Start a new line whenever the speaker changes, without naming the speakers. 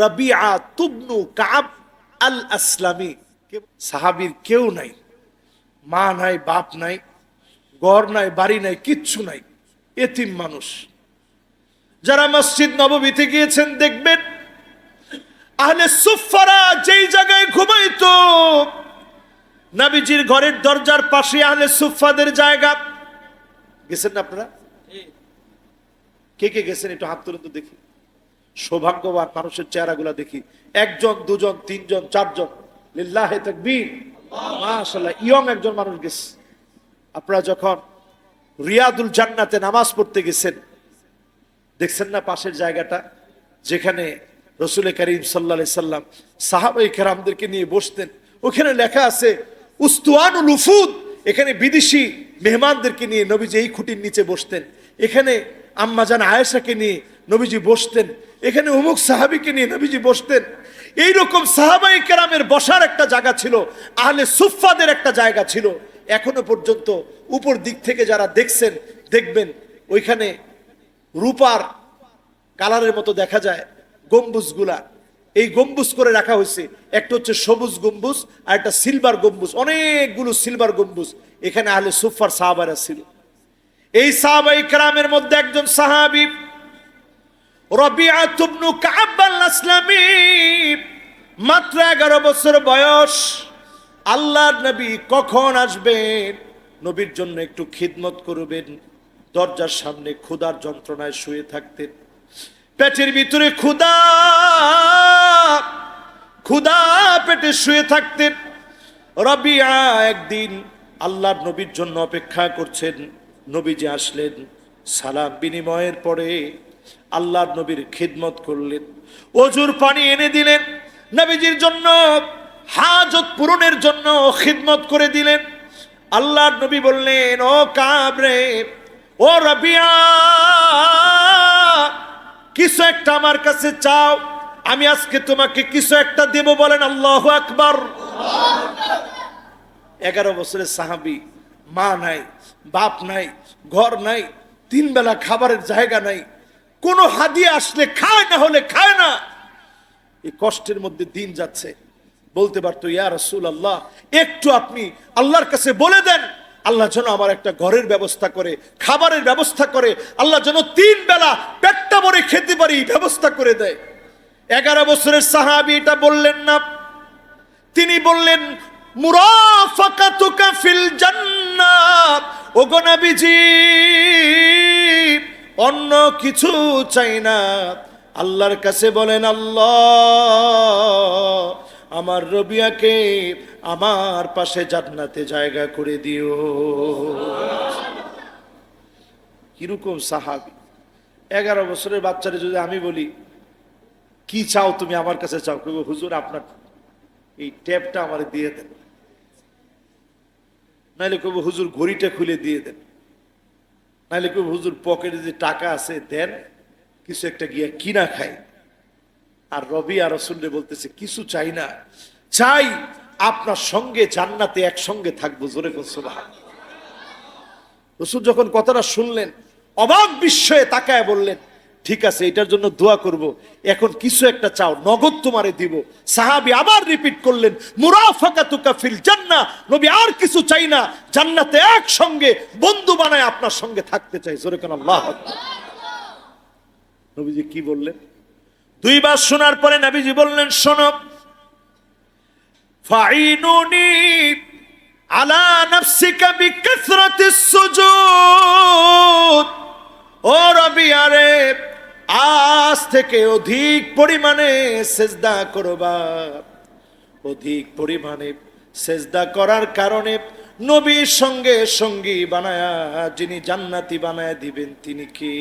রাবিআ তুবনু কাব আল আসলামী। সাহাবীর কেউ নাই। মা নাই, বাপ নাই, ঘর নাই, বাড়ি নাই, কিচ্ছু নাই। এতিম মানুষ। যারা মসজিদ নববীতে গিয়েছেন দেখবেন, আহলে সুফারা যেই জায়গায় ঘুমাইতো, নাবিজির ঘরের দরজার পাশে আহলে সুফাদের জায়গা। গেছেন আপনারা? কে কে গেছেন একটু হাত তুলে তো দেখি। সৌভাগ্যবান মানুষের চেহারাগুলা দেখি। একজন, দুজন, তিনজন, চারজন। লিল্লাহে তাকবীর। মাশাআল্লাহ, ইয়ং একজন মানুষ গেছে। আপনারা যখন রিয়াদুল জান্নাতে নামাজ পড়তে গেছেন, দেখছেন না পাশের জায়গাটা? যেখানে রসুল করিম সাল্লা সাল্লাম সাহাবাই কেরামদেরকে নিয়ে বসতেন, ওখানে লেখা আছে উস্তুয়ানুল উফুদ এখানে বিদেশি মেহমানদেরকে নিয়ে নবীজি এই খুঁটির নিচে বসতেন। এখানে আম্মাজান আয়েশাকে নিয়ে নবীজি বসতেন। এখানে অমুক সাহাবিকে নিয়ে নবীজি বসতেন। এইরকম সাহাবাই কেরামের বসার একটা জায়গা ছিল, আহলে সুফাদের একটা জায়গা ছিল। এখনও পর্যন্ত উপর দিক থেকে যারা দেখছেন, দেখবেন, ওইখানে রূপার কালারের মতো দেখা যায়, গম্বুজগুলা। এই গম্বুজ করে রাখা হয়েছে। একটা হচ্ছে সবুজ গম্বুজ, আর একটা সিলভার গম্বুজ। অনেকগুলো সিলভার গম্বুজ এখানে আহলে সুফার সাহাবারা ছিল। এই সাহাবাই কেরামের মধ্যে একজন সাহাবি রবিআ তুবনু কাব আল আসলামী মাত্র এগারো বছর বয়স। আল্লাহর নবী কখন আসবেন নবীর জন্য একটু খিদমত করবেন, দরজার সামনে ক্ষুধার যন্ত্রণায় শুয়ে থাকতেন। পেটের ভিতরে ক্ষুধা ক্ষুধা পেটে শুয়ে থাকতেন। রবিয়া একদিন আল্লাহর নবীর জন্য অপেক্ষা করছেন। নবী যে আসলেন, সালাম বিনিময়ের পরে আল্লাহর নবীর খিদমত করলেন। অজুর পানি এনে দিলেন। নবীজির জন্য হাজত পূরণের জন্য খিদমত করে দিলেন। আল্লাহ নবী বললেন, ও কাবরে ও রবিয়া, কিছু একটা আমার কাছে চাও। আমি আজকে তোমাকে কিছু একটা দেব বলেন আল্লাহ আকবার। এগারো বছরের সাহাবি, মা নাই, বাপ নাই, ঘর নাই তিন বেলা খাবারের জায়গা নাই। কোনো হাদিয়ে আসলে খায় না হলে খায় না। এই কষ্টের মধ্যে দিন যাচ্ছে। বলতে পারতো, ইয়া রসুল আল্লাহ একটু আপনি আল্লাহর কাছে বলে দেন। আল্লাহ যেন আমার একটা ঘরের ব্যবস্থা করে, খাবারের ব্যবস্থা করে। আল্লাহ যেন তিন বেলা পেটটা ভরে খেতে পারি ব্যবস্থা করে দেয়। এগারো বছরের সাহাবি এটা বললেন না। তিনি বললেন, মুরাফাকাতুকা ফিল জান্নাত। ওগো নবীজি অন্য কিছু চাই না। আল্লাহর কাছে বলেন, আল্লাহ, আমার রবিয়াকে আমার পাশে জান্নাতে জায়গা করে দিও। কীরকম সাহাবি। এগারো বছরের বাচ্চারে যদি আমি বলি, কি চাও তুমি আমার কাছে চাও? কেউ হুজুর, আপনার এই ট্যাপটা আমার দিয়ে দেন। নাহলে কেউ হুজুর, ঘড়িটা খুলে দিয়ে দেন। নাহলে কেউ হুজুর পকেটে যে টাকা আছে, দেন কিছু একটা গিয়া কিনা খাই। আর রবি আর রসুল্লে বলতেছে, কিছু চাই না। চাই আপনার সঙ্গে জান্নাতে একসঙ্গে থাকব, জোরে সুবাহ রসুল যখন কথাটা শুনলেন, অবাক বিস্ময়ে তাকায় বললেন ঠিক আছে, এটার জন্য দোয়া করব। এখন কিছু একটা চাও, নগদ তোমারে দিব। সাহাবি আবার রিপিট করলেন মুরাফাকা তুকা ফিল জান্না নবী আর কিছু চাই না, জান্নাতে একসঙ্গে বন্ধু বানায় আপনার সঙ্গে থাকতে চাই। জোরে কেন নবীজি কি বললেন? দুইবার শোনার পরে নবীজি বললেন, শোনো আলা ও রবি, আরে আজ থেকে অধিক পরিমাণে সেজদা করবা। অধিক পরিমাণে সেজদা করার কারণে নবীর সঙ্গে সঙ্গী বানায়া, যিনি জান্নাতি বানায় দিবেন, তিনি কি?